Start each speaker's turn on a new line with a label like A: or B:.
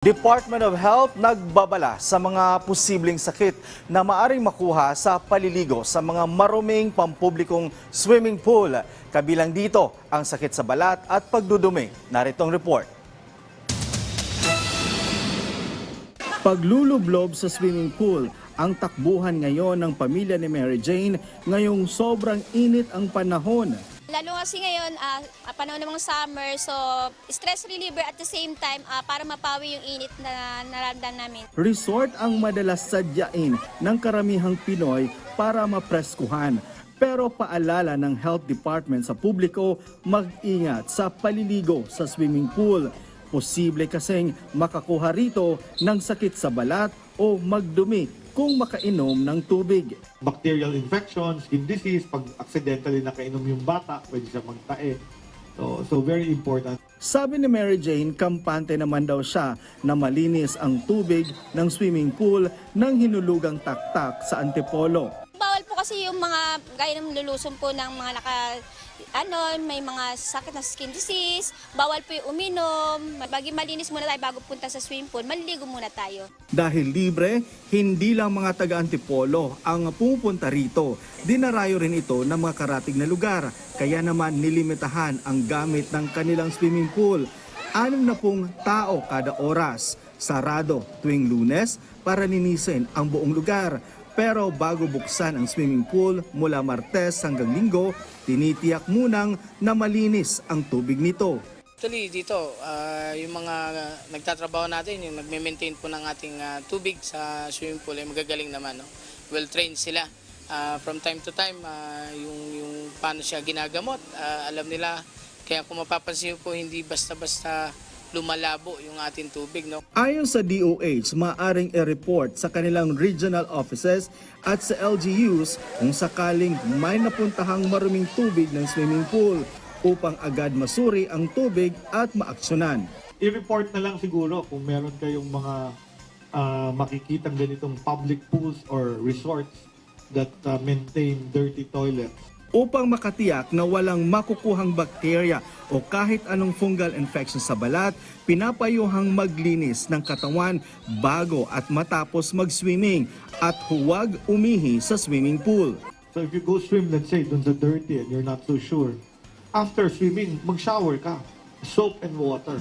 A: Department of Health nagbabala sa mga posibleng sakit na maaring makuha sa paliligo sa mga maruming pampublikong swimming pool. Kabilang dito ang sakit sa balat at pagdudumi. Naritong report. Paglulublob sa swimming pool ang takbuhan ngayon ng pamilya ni Mary Jane ngayong sobrang init ang panahon.
B: Lalo kasi ngayon, ah, panahon ng summer, so stress reliever at the same time ah, para mapawi yung init na naramdam namin.
A: Resort ang madalas sadyain ng karamihang Pinoy para mapreskuhan. Pero paalala ng Health Department sa publiko, mag-ingat sa paliligo sa swimming pool. Posible kasing makakuha rito ng sakit sa balat o magdumi kung makainom ng tubig.
C: bacterial infection, skin disease, pag accidentally nakainom yung bata, pwede siya magtae. So, so very important.
A: Sabi ni Mary Jane, kampante naman daw siya na malinis ang tubig ng swimming pool ng hinulugang taktak sa Antipolo.
B: Kasi yung mga gaya ng lulusong po ng mga naka ano, may mga sakit na skin disease, bawal po yung uminom, bagi malinis muna tayo bago punta sa swimming pool, maliligo muna tayo.
A: Dahil libre, hindi lang mga taga-Antipolo ang pumupunta rito. Dinarayo rin ito ng mga karatig na lugar. Kaya naman nilimitahan ang gamit ng kanilang swimming pool. Anim na pong tao kada oras. Sarado tuwing lunes para linisin ang buong lugar. Pero bago buksan ang swimming pool mula Martes hanggang Linggo, tinitiyak munang na malinis ang tubig nito.
D: Actually, dito, ah, yung mga nagtatrabaho natin, yung nagme-maintain po ng ating ah, tubig sa swimming pool, ay magagaling naman. No? Well-trained sila. Ah, from time to time, ah, yung, yung paano siya ginagamot, ah, alam nila. Kaya kung mapapansin po, hindi basta-basta lumalabo yung ating tubig. No?
A: Ayon sa DOH, maaring i-report sa kanilang regional offices at sa LGUs kung sakaling may napuntahang maruming tubig ng swimming pool upang agad masuri ang tubig at maaksyonan.
C: I-report na lang siguro kung meron kayong mga ah, makikitang ganitong public pools or resorts that ah, maintain dirty toilets.
A: Upang makatiyak na walang makukuhang bakterya o kahit anong fungal infection sa balat, pinapayuhang maglinis ng katawan bago at matapos mag-swimming at huwag umihi sa swimming pool.
C: So if you go swim, let's say, dun sa dirty and you're not so sure, after swimming, mag-shower ka. Soap and water.